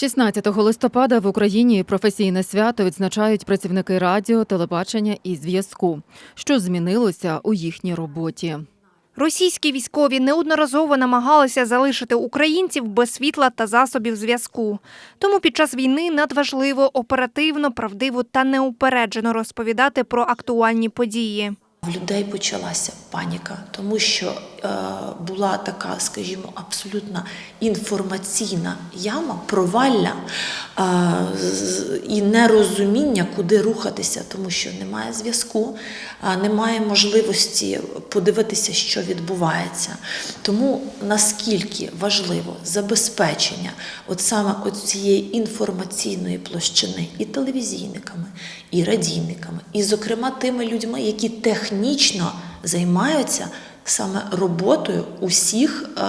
16 листопада в Україні професійне свято відзначають працівники радіо, телебачення і зв'язку. Що змінилося у їхній роботі? Російські військові неодноразово намагалися залишити українців без світла та засобів зв'язку. Тому під час війни надважливо оперативно, правдиво та неупереджено розповідати про актуальні події. В людей почалася паніка, тому що була така, скажімо, абсолютно інформаційна яма, провалля е, і нерозуміння, куди рухатися, тому що немає зв'язку, е, немає можливості подивитися, що відбувається. Тому наскільки важливо забезпечення от саме цієї інформаційної площини і телевізійниками, і радійниками, і, зокрема, тими людьми, які технічно займаються саме роботою усіх е,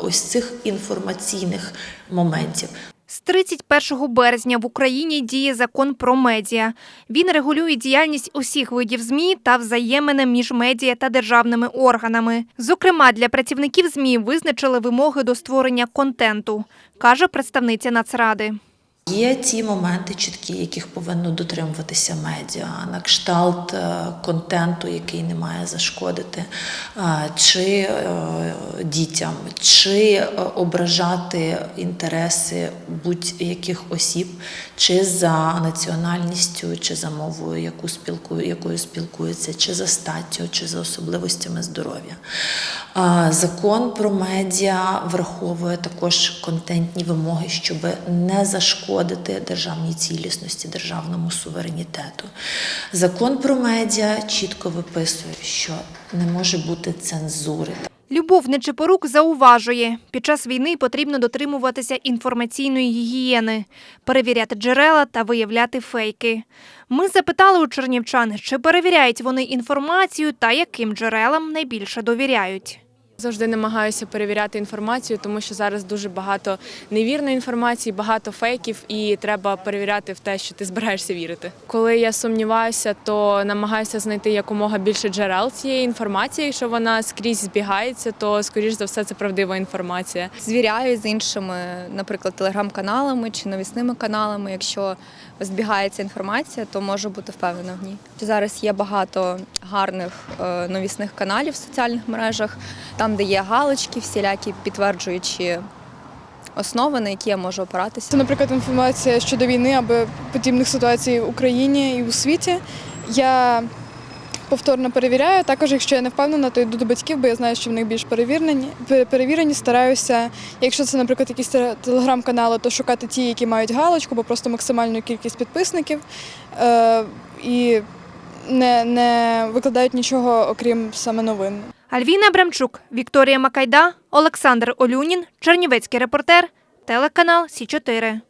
ось цих інформаційних моментів. З 31 березня в Україні діє закон про медіа. Він регулює діяльність усіх видів ЗМІ та взаємини між медіа та державними органами. Зокрема, для працівників ЗМІ визначили вимоги до створення контенту, каже представниця Нацради. Є ті моменти чіткі, яких повинно дотримуватися медіа, на кшталт е, контенту, який не має зашкодити, е, чи е, дітям, чи ображати інтереси будь-яких осіб, чи за національністю, чи за мовою, яку спілкує, якою спілкуються, чи за статтю, чи за особливостями здоров'я. Закон про медіа враховує також контентні вимоги, щоб не зашкодити державній цілісності, державному суверенітету. Закон про медіа чітко виписує, що не може бути цензури. Любов Нечипорук зауважує, під час війни потрібно дотримуватися інформаційної гігієни, перевіряти джерела та виявляти фейки. Ми запитали у чернівчан, чи перевіряють вони інформацію та яким джерелам найбільше довіряють. Завжди намагаюся перевіряти інформацію, тому що зараз дуже багато невірної інформації, багато фейків, і треба перевіряти в те, що ти збираєшся вірити. Коли я сумніваюся, то намагаюся знайти якомога більше джерел цієї інформації. Якщо вона скрізь збігається, то скоріш за все це правдива інформація. звіряю з іншими, наприклад, телеграм-каналами чи новісними каналами. Якщо збігається інформація, то можу бути впевнена в ній. Зараз є багато гарних е, новісних каналів в соціальних мережах, там, де є галочки, всілякі підтверджуючі основи, на які я можу опиратися. Це, наприклад, інформація щодо війни або подібних ситуацій в Україні і у світі. Я повторно перевіряю. Також, якщо я не впевнена, то йду до батьків, бо я знаю, що в них більш перевірені. пе- перевірені. Стараюся, якщо це, наприклад, якісь телеграм-канали, то шукати ті, які мають галочку, бо просто максимальну кількість підписників. Е, і не, не викладають нічого, окрім саме новин. Альвіна Бремчук, Вікторія Макайда, Олександр Олюнін, Чернівецький репортер, телеканал Сі 4